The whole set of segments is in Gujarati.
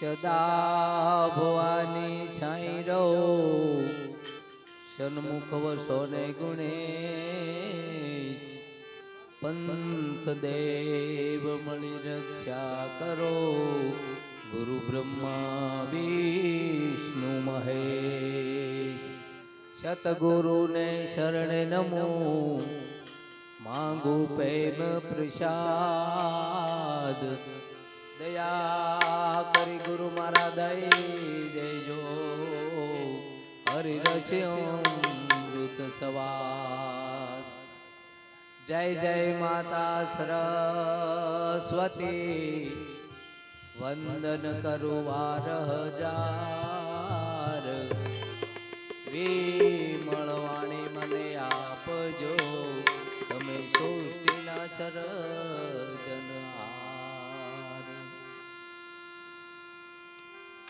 સદા ભવાની છાઈ રહો. સન્મુખ વસોને ગુણે પંચદેવ મળી રક્ષા કરો. ગુરુ બ્રહ્મા, વિષ્ણુ, મહેશ. સતગુરુને શરણે નમો. માંગુ પ્રેમ પ્રસાદ. હરિ અમૃત સવાર. જય જય માતા સરસ્વતી. વંદન કરું વાર હજાર મળવાણી મને આપજો. તમે સૃષ્ટિના સર્જનહાર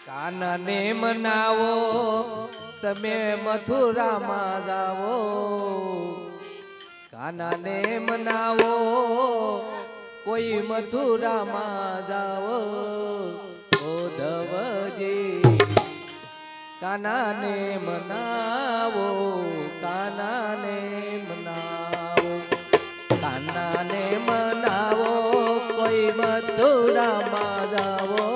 કાનને મનાવો, તમે મથુરામાં જાવો કાનાને મનાવો, કોઈ મથુરામાં જાવો ઓધવજી કાનાને મનાવો કાનાને મનાવો. કાનાને મનાવો, કોઈ મથુરામાં જાવો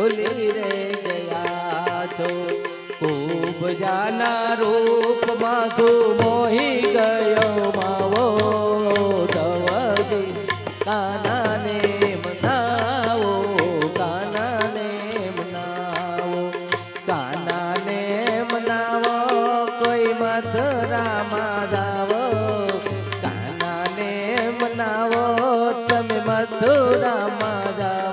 ભૂલી રે ગયા છો? ખૂબ જાના રૂપમાં શું મોહી ગયો માવો ધવજી. કાનાને મનાવો કાનાને મનાવો. કાનાને મનાવો, કોઈ મથુરામાં જાવો. મનાવો, તમે મથુરામાં જાવો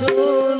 ছোট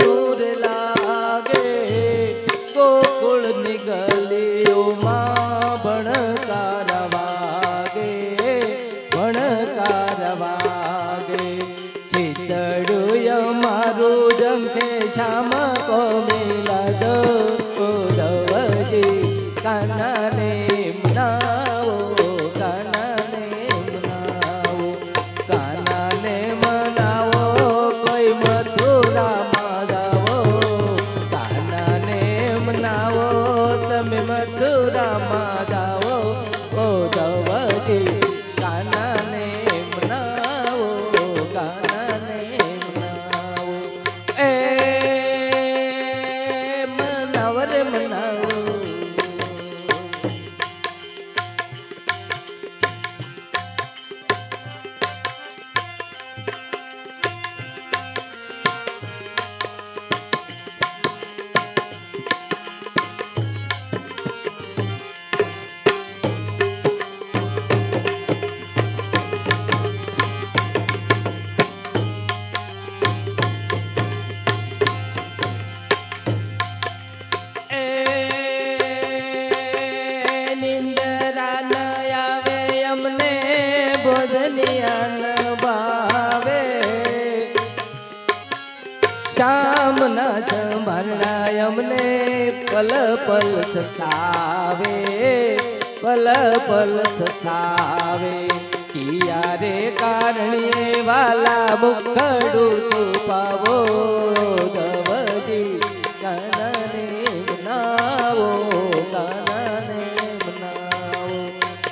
સંભાળના અમને પલ પલ સતાવે પલ પલ સતાવે કિયા રે કારણે વાલા મુખડું છુપાવો દવજી કાનને મનાવો કાનને મનાવો.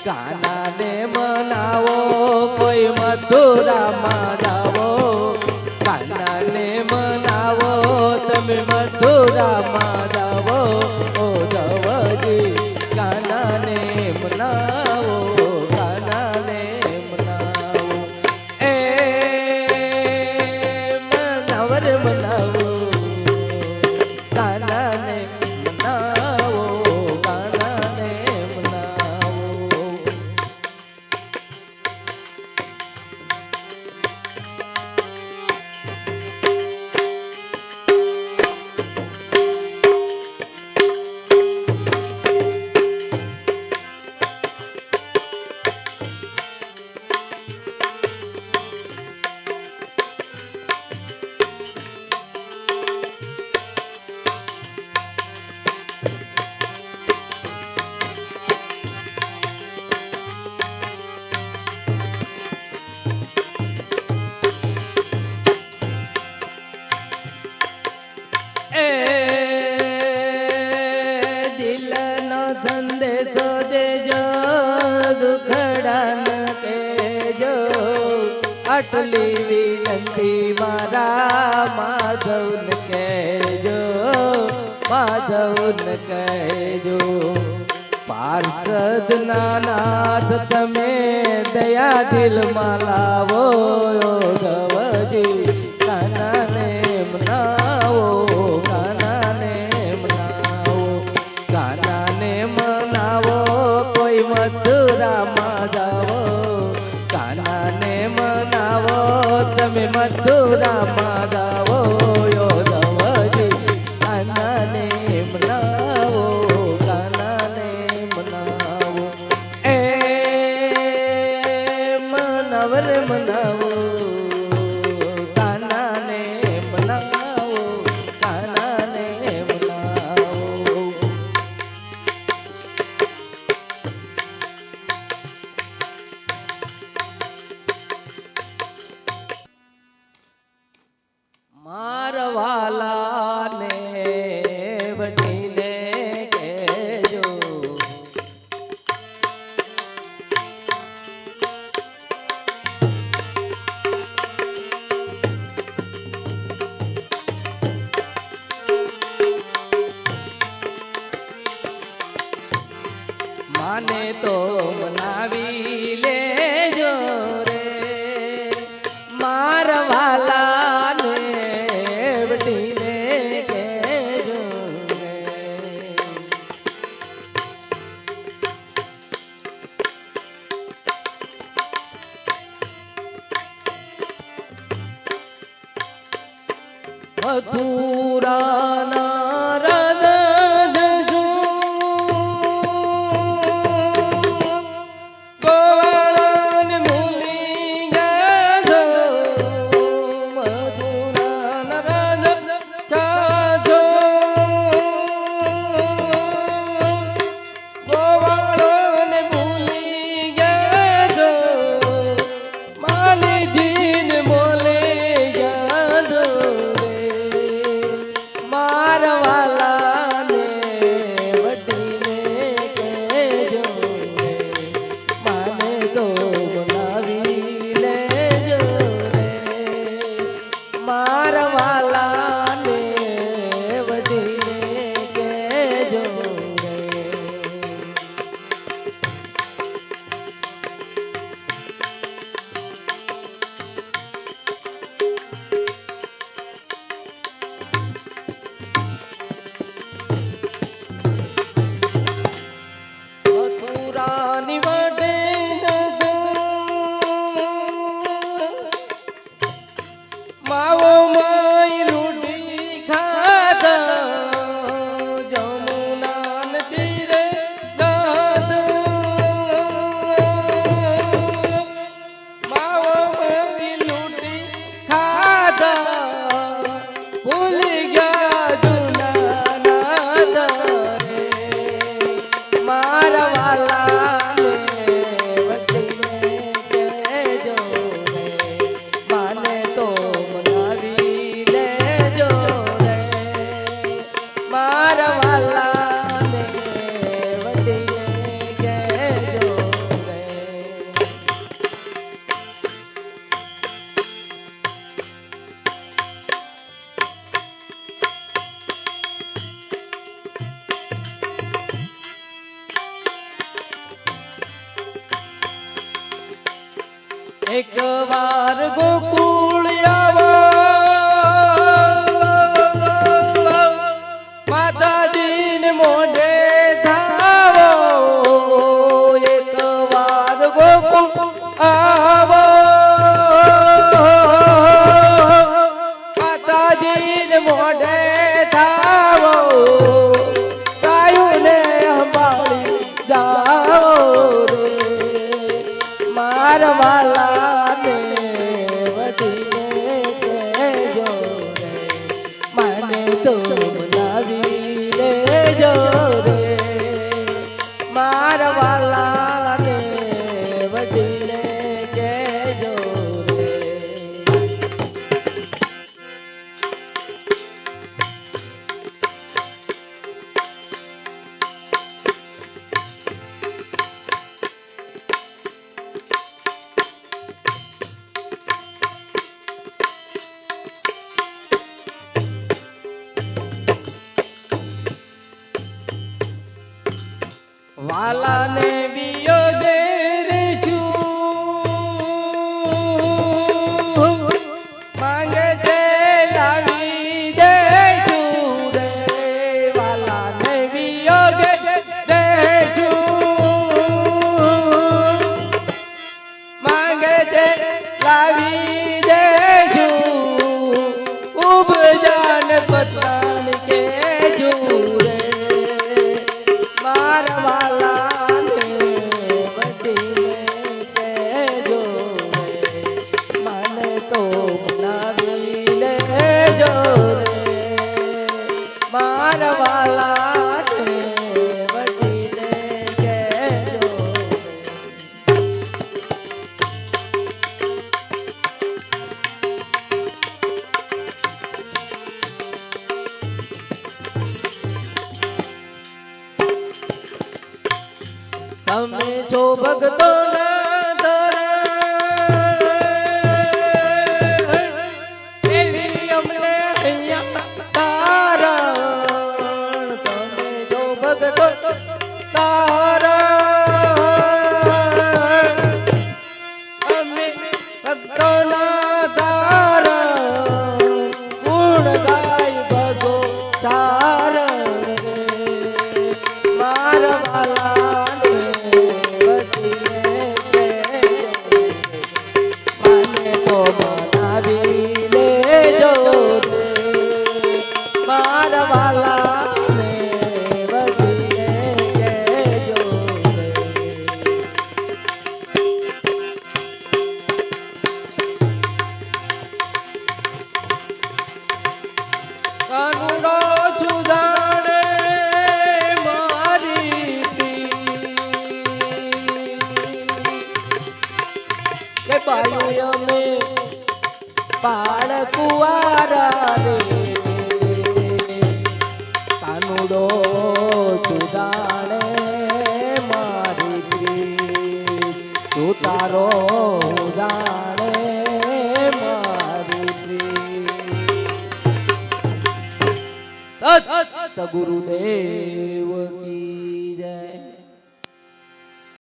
કાનાને મનાવો કોઈ મથુરામાં મથુરામાં જાવો આટલી વિનંતી મારા માધવન કહેજો માધવન કહેજો. પાર્ષદ નાનાથ તમે દયા દિલમાં લાવો ગવજી કાનાને મનાવો કાનાને મનાવો મનાવો, કોઈ મથુરામાં જાવો તમે મથુરામાં જાવો માને તો મનાવી લેજો રે. મારવાલાને વટી વટીને કહેજો રે. મથુરાના મારા Ooh. লালানে dois, dois. કુવારા રે કાનુડો ચુદાણે મારી તું તારો જાણે ગુરુદેવ